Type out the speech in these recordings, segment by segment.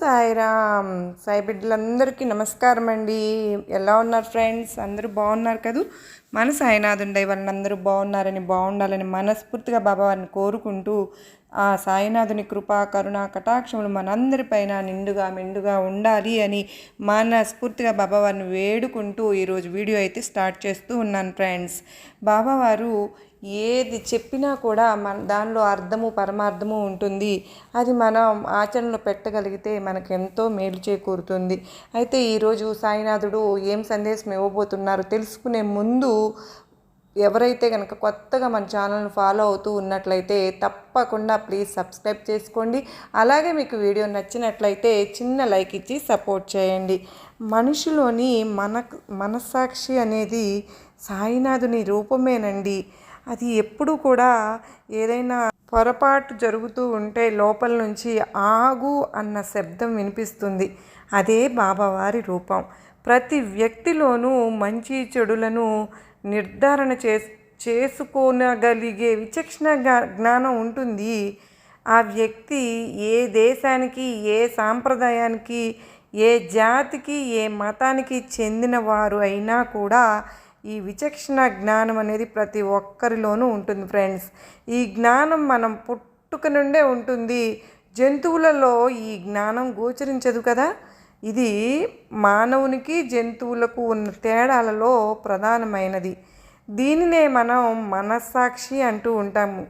సాయిరామ్ సాయి బిడ్డలందరికీ నమస్కారం అండి ఎలా ఉన్నారు ఫ్రెండ్స్? అందరూ బాగున్నారు కదూ? మన సాయినాథుండై వాళ్ళందరూ బాగున్నారని బాగుండాలని మనస్ఫూర్తిగా బాబా వారిని కోరుకుంటూ ఆ సాయినాథుని కృపా కరుణ కటాక్షములు మనందరిపైన నిండుగా మెండుగా ఉండాలి అని మనస్ఫూర్తిగా బాబావారిని వేడుకుంటూ ఈరోజు వీడియో అయితే స్టార్ట్ చేస్తూ ఉన్నాను ఫ్రెండ్స్. బాబావారు ఏది చెప్పినా కూడా మన దానిలో అర్థము పరమార్థము ఉంటుంది. అది మనం ఆచరణలో పెట్టగలిగితే మనకు ఎంతో మేలు చేకూరుతుంది. అయితే ఈరోజు సాయినాథుడు ఏం సందేశం ఇవ్వబోతున్నారు తెలుసుకునే ముందు ఎవరైతే కనుక కొత్తగా మన ఛానల్ని ఫాలో అవుతూ ఉన్నట్లయితే తప్పకుండా ప్లీజ్ సబ్స్క్రైబ్ చేసుకోండి. అలాగే మీకు వీడియో నచ్చినట్లయితే చిన్న లైక్ ఇచ్చి సపోర్ట్ చేయండి. మనిషిలోని మన మనస్సాక్షి అనేది సాయినాథుని రూపమేనండి. అది ఎప్పుడు కూడా ఏదైనా పొరపాటు జరుగుతూ ఉంటే లోపల నుంచి ఆగు అన్న శబ్దం వినిపిస్తుంది. అదే బాబావారి రూపం. ప్రతి వ్యక్తిలోనూ మంచి చెడులను నిర్ధారణ చే చేసుకోనగలిగే విచక్షణ జ్ఞా- జ్ఞానం ఉంటుంది. ఆ వ్యక్తి ఏ దేశానికి ఏ సాంప్రదాయానికి ఏ జాతికి ఏ మతానికి చెందిన వారు అయినా కూడా ఈ విచక్షణ జ్ఞానం అనేది ప్రతి ఒక్కరిలోనూ ఉంటుంది ఫ్రెండ్స్. ఈ జ్ఞానం మనం పుట్టుక నుండే ఉంటుంది. జంతువులలో ఈ జ్ఞానం గోచరించదు కదా? ఇది మానవునికి జంతువులకు ఉన్న తేడాలలో ప్రధానమైనది. దీనినే మనం మనస్సాక్షి అంటూ ఉంటాము.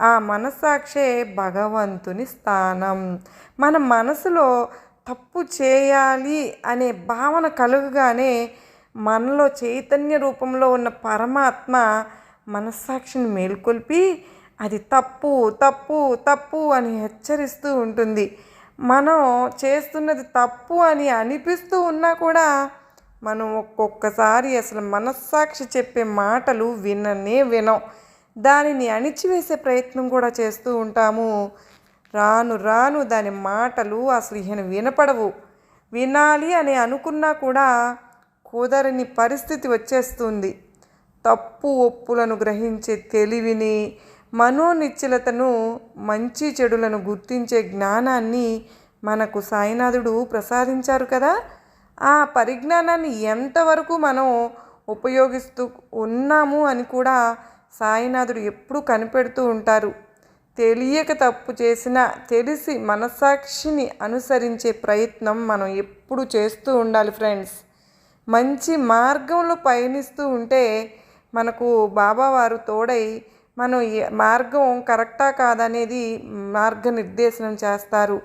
ఆ మనస్సాక్షే భగవంతుని స్థానం. మన మనసులో తప్పు చేయాలి అనే భావన కలుగగానే మనలో చైతన్య రూపంలో ఉన్న పరమాత్మ మనస్సాక్షిని మేల్కొల్పి అది తప్పు తప్పు తప్పు అని హెచ్చరిస్తూ ఉంటుంది. మనం చేస్తున్నది తప్పు అని అనిపిస్తూ ఉన్నా కూడా మనం ఒక్కొక్కసారి అసలు మనస్సాక్షి చెప్పే మాటలు విననే వినం. దానిని అణిచివేసే ప్రయత్నం కూడా చేస్తూ ఉంటాము. రాను రాను దాని మాటలు అసలు ఈయన వినపడవు. వినాలి అని అనుకున్నా కూడా కుదరని పరిస్థితి వచ్చేస్తుంది. తప్పు ఒప్పులను గ్రహించే తెలివిని మనోనిశ్చలతను మంచి చెడులను గుర్తించే జ్ఞానాన్ని మనకు సాయినాథుడు ప్రసాదించారు కదా. ఆ పరిజ్ఞానాన్ని ఎంతవరకు మనం ఉపయోగిస్తూ ఉన్నాము అని కూడా సాయినాథుడు ఎప్పుడూ కనిపెడుతూ ఉంటారు. తెలియక తప్పు చేసినా తెలిసి మనసాక్షిని అనుసరించే ప్రయత్నం మనం ఎప్పుడు చేస్తూ ఉండాలి ఫ్రెండ్స్. మంచి మార్గంలో పయనిస్తూ ఉంటే మనకు బాబావారు తోడై మనం మార్గం కరెక్టా కాదనేది మార్గనిర్దేశనం చేస్తారు.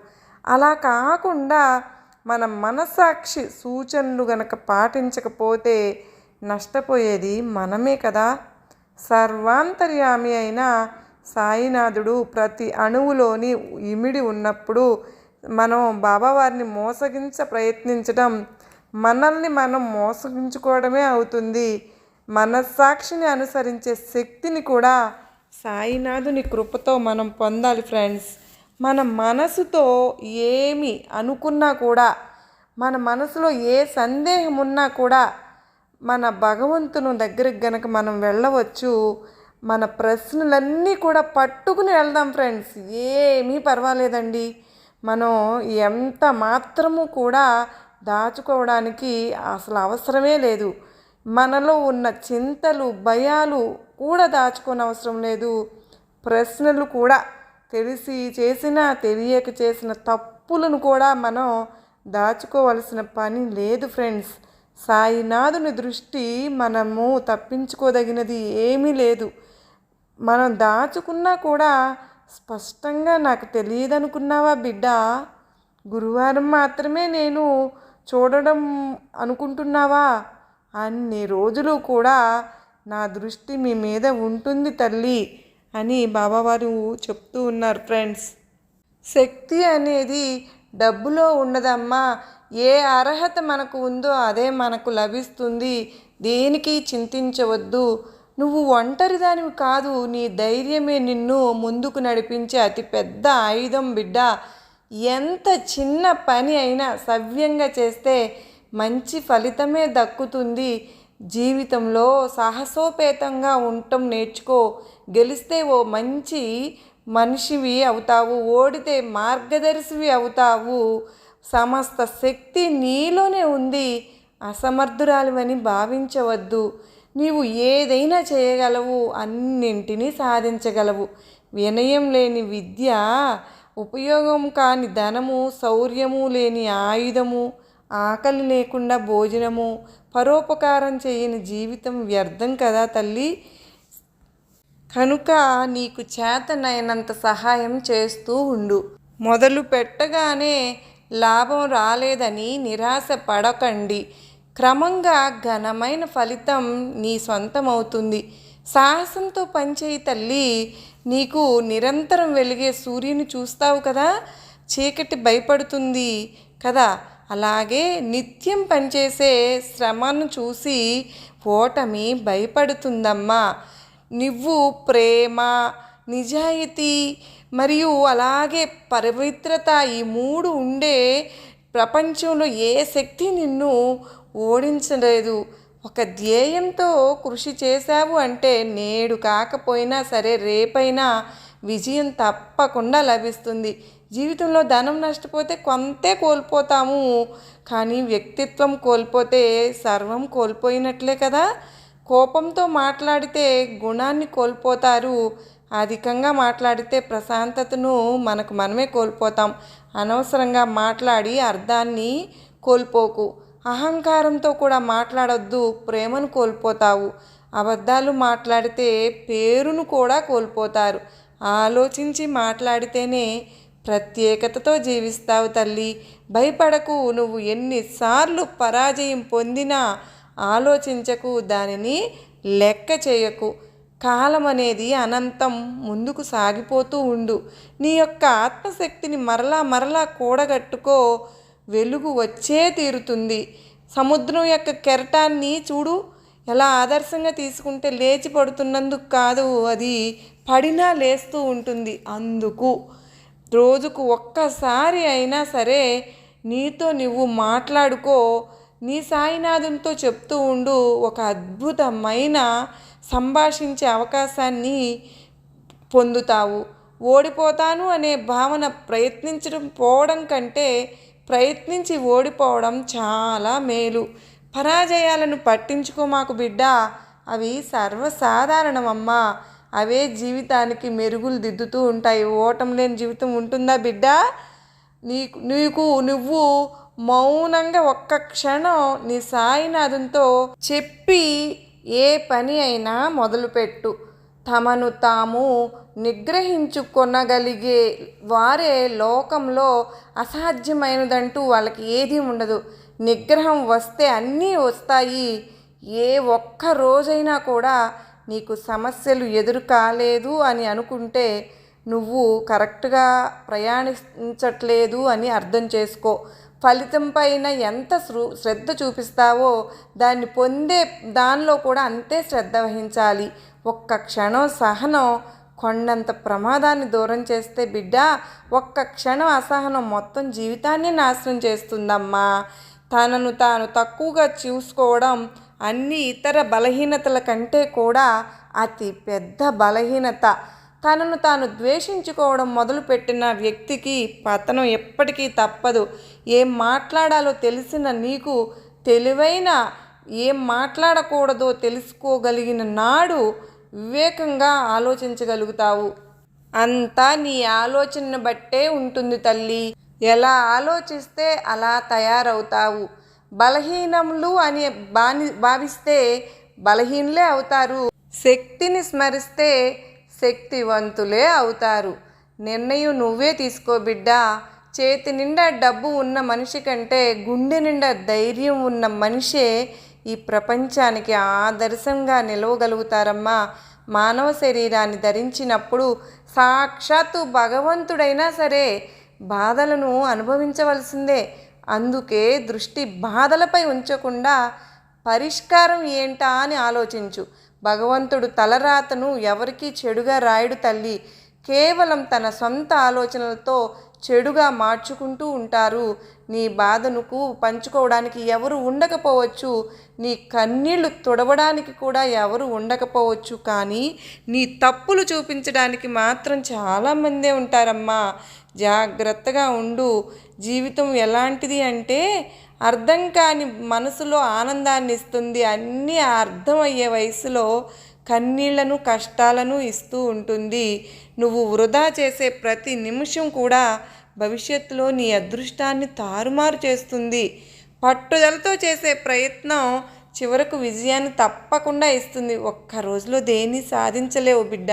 అలా కాకుండా మన మనసాక్షి సూచనలు గనక పాటించకపోతే నష్టపోయేది మనమే కదా. సర్వాంతర్యామి అయిన సాయినాథుడు ప్రతి అణువులోని ఇమిడి ఉన్నప్పుడు మనం బాబావారిని మోసగించ ప్రయత్నించడం మనల్ని మనం మోసగించుకోవడమే అవుతుంది. మనస్సాక్షిని అనుసరించే శక్తిని కూడా సాయినాథుని కృపతో మనం పొందాలి ఫ్రెండ్స్. మన మనసుతో ఏమి అనుకున్నా కూడా మన మనసులో ఏ సందేహం ఉన్నా కూడా మన భగవంతుని దగ్గరికి గనక మనం వెళ్ళవచ్చు మన ప్రశ్నలన్నీ కూడా పట్టుకుని వెళ్దాం ఫ్రెండ్స్. ఏమీ పర్వాలేదండి. మనం ఎంత మాత్రము కూడా దాచుకోవడానికి అసలు అవసరమే లేదు. మనలో ఉన్న చింతలు భయాలు కూడా దాచుకోని అవసరం లేదు. ప్రశ్నలు కూడా తెలిసి చేసిన తెలియక చేసిన తప్పులను కూడా మనం దాచుకోవలసిన పని లేదు ఫ్రెండ్స్. సాయినాథుని దృష్టి మనము తప్పించుకోదగినది ఏమీ లేదు. మనం దాచుకున్నా కూడా స్పష్టంగా నాకు తెలియదనుకున్నావా బిడ్డ? గురువారం మాత్రమే నేను చూడడం అనుకుంటున్నావా? అన్ని రోజులు కూడా నా దృష్టి మీ మీద ఉంటుంది తల్లి అని బాబావారు చెప్తూ ఉన్నారు ఫ్రెండ్స్. శక్తి అనేది డబ్బులో ఉండదమ్మా ఏ అర్హత మనకు ఉందో అదే మనకు లభిస్తుంది. దేనికి చింతించవద్దు. నువ్వు ఒంటరిదానివి కాదు. నీ ధైర్యమే నిన్ను ముందుకు నడిపించే అతి పెద్ద ఆయుధం బిడ్డ. ఎంత చిన్న పని అయినా సవ్యంగా చేస్తే మంచి ఫలితమే దక్కుతుంది. జీవితంలో సాహసోపేతంగా ఉండటం నేర్చుకో. గెలిస్తే ఓ మంచి మనిషివి అవుతావు. ఓడితే మార్గదర్శివి అవుతావు. సమస్త శక్తి నీలోనే ఉంది. అసమర్థురాలివని భావించవద్దు. నీవు ఏదైనా చేయగలవు అన్నింటినీ సాధించగలవు. వినయం లేని విద్య ఉపయోగం కాని ధనము శౌర్యము లేని ఆయుధము ఆకలి లేకుండా భోజనము పరోపకారం చేయని జీవితం వ్యర్థం కదా తల్లి. కనుక నీకు చేతనైనంత సహాయం చేస్తూ ఉండు. మొదలు పెట్టగానే లాభం రాలేదని నిరాశ పడకండి. క్రమంగా ఘనమైన ఫలితం నీ సొంతమవుతుంది సాహసంతో పనిచేయి తల్లి. నీకు నిరంతరం వెలిగే సూర్యుని చూస్తావు కదా. చీకటి భయపడుతుంది కదా. అలాగే నిత్యం పనిచేసే శ్రమను చూసి ఓటమి భయపడుతుందమ్మా. నువ్వు ప్రేమ నిజాయితీ మరియు అలాగే పవిత్రత ఈ మూడు ఉండే ప్రపంచంలో ఏ శక్తి నిన్ను ఓడించలేదు. ఒక ధ్యేయంతో కృషి చేశావు అంటే నేడు కాకపోయినా సరే రేపైనా విజయం తప్పకుండా లభిస్తుంది. జీవితంలో ధనం నష్టపోతే కొంతే కోల్పోతాము. కానీ వ్యక్తిత్వం కోల్పోతే సర్వం కోల్పోయినట్లే కదా. కోపంతో మాట్లాడితే గుణాన్ని కోల్పోతారు. అధికంగా మాట్లాడితే ప్రశాంతతను మనకు మనమే కోల్పోతాం. అనవసరంగా మాట్లాడి అర్థాన్ని కోల్పోకు. అహంకారంతో కూడా మాట్లాడొద్దు ప్రేమను కోల్పోతావు. అబద్ధాలు మాట్లాడితే పేరును కూడా కోల్పోతారు. ఆలోచించి మాట్లాడితేనే ప్రత్యేకతతో జీవిస్తావు తల్లి. భయపడకు నువ్వు ఎన్నిసార్లు పరాజయం పొందినా ఆలోచించకు దానిని లెక్క చేయకు. కాలం అనేది అనంతం ముందుకు సాగిపోతూ ఉండు. నీ యొక్క ఆత్మశక్తిని మరలా మరలా కూడగట్టుకో. వెలుగు వచ్చే తీరుతుంది. సముద్రం యొక్క కెరటాన్ని చూడు ఎలా ఆదర్శంగా తీసుకుంటే లేచి పడుతున్నందుకు కాదు అది పడినా లేస్తూ ఉంటుంది. అందుకు రోజుకు ఒక్కసారి అయినా సరే నీతో నువ్వు మాట్లాడుకో నీ సాయినాథంతో చెప్తూ ఉండు ఒక అద్భుతమైన సంభాషించే అవకాశాన్ని పొందుతావు. ఓడిపోతాను అనే భావన ప్రయత్నించడం పోవడం కంటే ప్రయత్నించి ఓడిపోవడం చాలా మేలు. పరాజయాలను పట్టించుకో మాకు బిడ్డ. అవి సర్వసాధారణమమ్మా. అవే జీవితానికి మెరుగులు దిద్దుతూ ఉంటాయి. ఓటం లేని జీవితం ఉంటుందా బిడ్డ? నీకు నీకు నువ్వు మౌనంగా ఒక్క క్షణం నీ సాయినాథంతో చెప్పి ఏ పని అయినా మొదలుపెట్టు. తమను తాము నిగ్రహించుకొనగలిగే వారే లోకంలో అసాధ్యమైనదంటూ వాళ్ళకి ఏదీ ఉండదు. నిగ్రహం వస్తే అన్నీ వస్తాయి. ఏ ఒక్క రోజైనా కూడా నీకు సమస్యలు ఎదురు కాలేదు అని అనుకుంటే నువ్వు కరెక్ట్గా ప్రయాణించట్లేదు అని అర్థం చేసుకో. ఫలితం పైన ఎంత శ్రద్ధ చూపిస్తావో దాన్ని పొందే దానిలో కూడా అంతే శ్రద్ధ వహించాలి. ఒక్క క్షణం సహనం కొండంత ప్రమాదాన్ని దూరం చేస్తే బిడ్డ ఒక్క క్షణం అసహనం మొత్తం జీవితాన్ని నాశనం చేస్తుందమ్మా. తనను తాను తక్కువగా చూసుకోవడం అన్ని ఇతర బలహీనతల కంటే కూడా అతి పెద్ద బలహీనత. తనను తాను ద్వేషించుకోవడం మొదలుపెట్టిన వ్యక్తికి పతనం ఎప్పటికీ తప్పదు. ఏం మాట్లాడాలో తెలిసిన నీకు తెలివైన ఏం మాట్లాడకూడదో తెలుసుకోగలిగిన నాడు వివేకంగా ఆలోచించగలుగుతావు. అంతా నీ ఆలోచనను బట్టే ఉంటుంది తల్లి. ఎలా ఆలోచిస్తే అలా తయారవుతావు. బలహీనములు అని బాని భావిస్తే బలహీనులే అవుతారు. శక్తిని స్మరిస్తే శక్తివంతులే అవుతారు. నిర్ణయం నువ్వే తీసుకో బిడ్డ. చేతి నిండా డబ్బు ఉన్న మనిషి కంటే గుండె నిండా ధైర్యం ఉన్న మనిషే ఈ ప్రపంచానికి ఆదర్శంగా నిలవగలుగుతారమ్మా. మానవ శరీరాన్ని ధరించినప్పుడు సాక్షాత్తు భగవంతుడైనా సరే బాధలను అనుభవించవలసిందే. అందుకే దృష్టి బాధలపై ఉంచకుండా పరిష్కారం ఏంటా అని ఆలోచించు. భగవంతుడు తలరాతను ఎవరికీ చెడుగా రాయుడు తల్లి. కేవలం తన సొంత ఆలోచనలతో చెడుగా మార్చుకుంటూ ఉంటారు. నీ బాధనుకు పంచుకోవడానికి ఎవరు ఉండకపోవచ్చు. నీ కన్నీళ్ళు తుడవడానికి కూడా ఎవరు ఉండకపోవచ్చు. కానీ నీ తప్పులు చూపించడానికి మాత్రం చాలామందే ఉంటారమ్మా. జాగ్రత్తగా ఉండు. జీవితం ఎలాంటిది అంటే అర్థం కాని మనసులో ఆనందాన్ని ఇస్తుంది. అన్నీ అర్థమయ్యే వయసులో కన్నీళ్ళను కష్టాలను ఇస్తూ ఉంటుంది. నువ్వు వృధా చేసే ప్రతి నిమిషం కూడా భవిష్యత్తులో నీ అదృష్టాన్ని తారుమారు చేస్తుంది. పట్టుదలతో చేసే ప్రయత్నం చివరకు విజయాన్ని తప్పకుండా ఇస్తుంది. ఒక్క రోజులో దేన్ని సాధించలేవు బిడ్డ.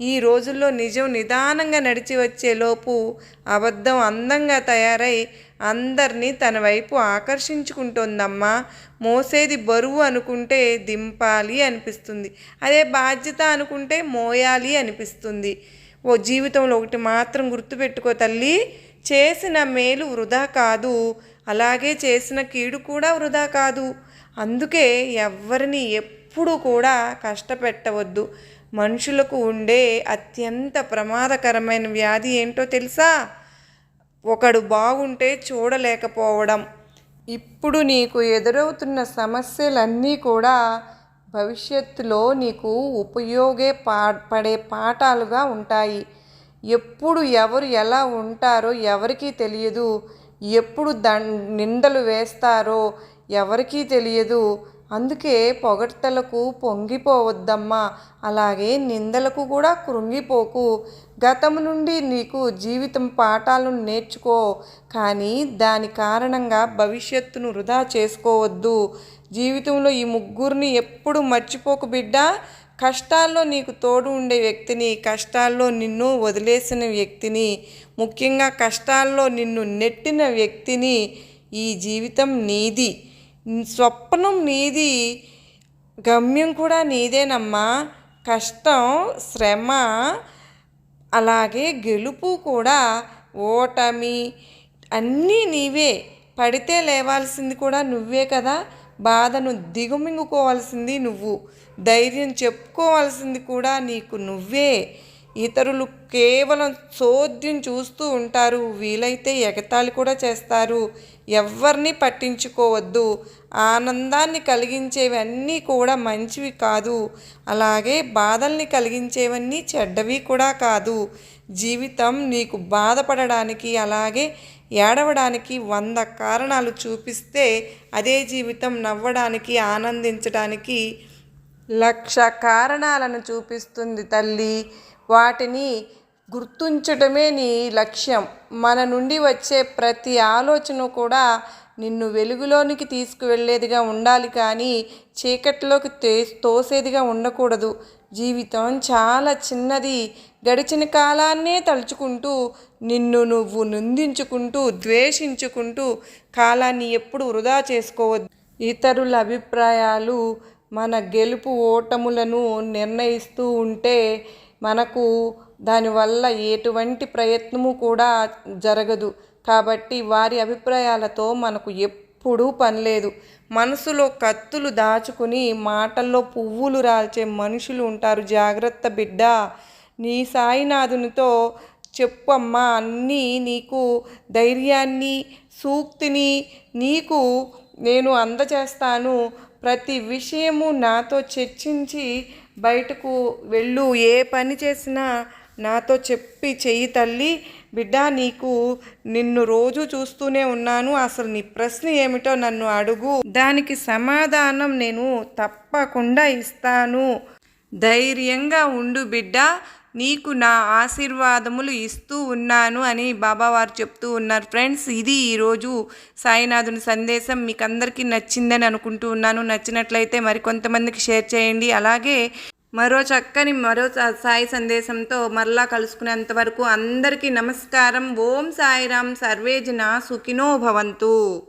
ఈ రోజుల్లో నిజం నిదానంగా నడిచి వచ్చేలోపు అబద్ధం అందంగా తయారై అందరినీ తన వైపు ఆకర్షించుకుంటోందమ్మా. మోసేది బరువు అనుకుంటే దింపాలి అనిపిస్తుంది. అదే బాధ్యత అనుకుంటే మోయాలి అనిపిస్తుంది. ఓ జీవితంలో ఒకటి మాత్రం గుర్తుపెట్టుకో తల్లి. చేసిన మేలు వృధా కాదు. అలాగే చేసిన కీడు కూడా వృధా కాదు. అందుకే ఎవ్వరిని ఎప్పుడూ కూడా కష్టపెట్టవద్దు. మనుషులకు ఉండే అత్యంత ప్రమాదకరమైన వ్యాధి ఏంటో తెలుసా? ఒకడు బాగుంటే చూడలేకపోవడం. ఇప్పుడు నీకు ఎదురవుతున్న సమస్యలన్నీ కూడా భవిష్యత్తులో నీకు ఉపయోగే పా పడే పాఠాలుగా ఉంటాయి. ఎప్పుడు ఎవరు ఎలా ఉంటారో ఎవరికీ తెలియదు. ఎప్పుడు దం నిందలు వేస్తారో ఎవరికీ తెలియదు. అందుకే పొగడ్తలకు పొంగిపోవద్దమ్మా అలాగే నిందలకు కూడా కృంగిపోకు. గతం నుండి నీకు జీవితం పాఠాలను నేర్చుకో కానీ దాని కారణంగా భవిష్యత్తును వృధా చేసుకోవద్దు. జీవితంలో ఈ ముగ్గురిని ఎప్పుడు మర్చిపోకు బిడ్డ. కష్టాల్లో నీకు తోడు ఉండే వ్యక్తిని కష్టాల్లో నిన్ను వదిలేసిన వ్యక్తిని ముఖ్యంగా కష్టాల్లో నిన్ను నెట్టిన వ్యక్తిని ఈ జీవితం నీది. స్వప్నం నీది గమ్యం కూడా నీదేనమ్మా. కష్టం శ్రమ అలాగే గెలుపు కూడా ఓటమి అన్నీ నీవే. పడితే లేవాల్సింది కూడా నువ్వే కదా. బాధను దిగుమింగుకోవాల్సింది నువ్వు. ధైర్యం చెప్పుకోవాల్సింది కూడా నీకు నువ్వే. ఇతరులు కేవలం చోద్యం చూస్తూ ఉంటారు. వీలైతే ఎగతాళి కూడా చేస్తారు. ఎవరిని పట్టించుకోవద్దు. ఆనందాన్ని కలిగించేవన్నీ కూడా మంచివి కాదు. అలాగే బాధల్ని కలిగించేవన్నీ చెడ్డవి కూడా కాదు. జీవితం నీకు బాధపడడానికి అలాగే ఏడవడానికి వంద కారణాలు చూపిస్తే అదే జీవితం నవ్వడానికి ఆనందించడానికి లక్ష కారణాలను చూపిస్తుంది తల్లి. వాటిని గుర్తుంచటమే నీ లక్ష్యం. మన నుండి వచ్చే ప్రతి ఆలోచన కూడా నిన్ను వెలుగులోనికి తీసుకువెళ్ళేదిగా ఉండాలి కానీ చీకట్లోకి తే తోసేదిగా ఉండకూడదు. జీవితం చాలా చిన్నది. గడిచిన కాలాన్నే తలుచుకుంటూ నిన్ను నువ్వు నిందించుకుంటూ ద్వేషించుకుంటూ కాలాన్ని ఎప్పుడు వృధా చేసుకోవద్దు. ఇతరుల అభిప్రాయాలు మన గెలుపు ఓటములను నిర్ణయిస్తూ ఉంటే మనకు దానివల్ల ఎటువంటి ప్రయత్నము కూడా జరగదు. కాబట్టి వారి అభిప్రాయాలతో మనకు ఎప్పుడూ పనిలేదు మనసులో కత్తులు దాచుకుని మాటల్లో పువ్వులు రాల్చే మనుషులు ఉంటారు. జాగ్రత్త బిడ్డ! నీ సాయినాథునితో చెప్పమ్మా! అన్నీ నీకు ధైర్యాన్ని సూక్తిని నీకు నేను అందజేస్తాను. ప్రతి విషయము నాతో చర్చించి బయటకు వెళ్ళు. ఏ పని చేసినా నాతో చెప్పి చెయ్యి తల్లి. బిడ్డ నీకు నిన్ను రోజు చూస్తూనే ఉన్నాను. అసలు నీ ప్రశ్న ఏమిటో నన్ను అడుగు. దానికి సమాధానం నేను తప్పకుండా ఇస్తాను. ధైర్యంగా ఉండు బిడ్డ. నీకు నా ఆశీర్వాదములు ఇస్తూ ఉన్నాను అని బాబావారు చెప్తూ ఉన్నారు. ఫ్రెండ్స్ ఇది ఈరోజు సాయినాథుని సందేశం. మీకు అందరికీ నచ్చిందని అనుకుంటూ ఉన్నాను. నచ్చినట్లయితే మరికొంతమందికి షేర్ చేయండి. అలాగే మరో చక్కని మరో సాయి సందేశంతో మరలా కలుసుకునేంత వరకు అందరికీ నమస్కారం. ఓం సాయిరాం సర్వేజన సుఖినో భవంతు.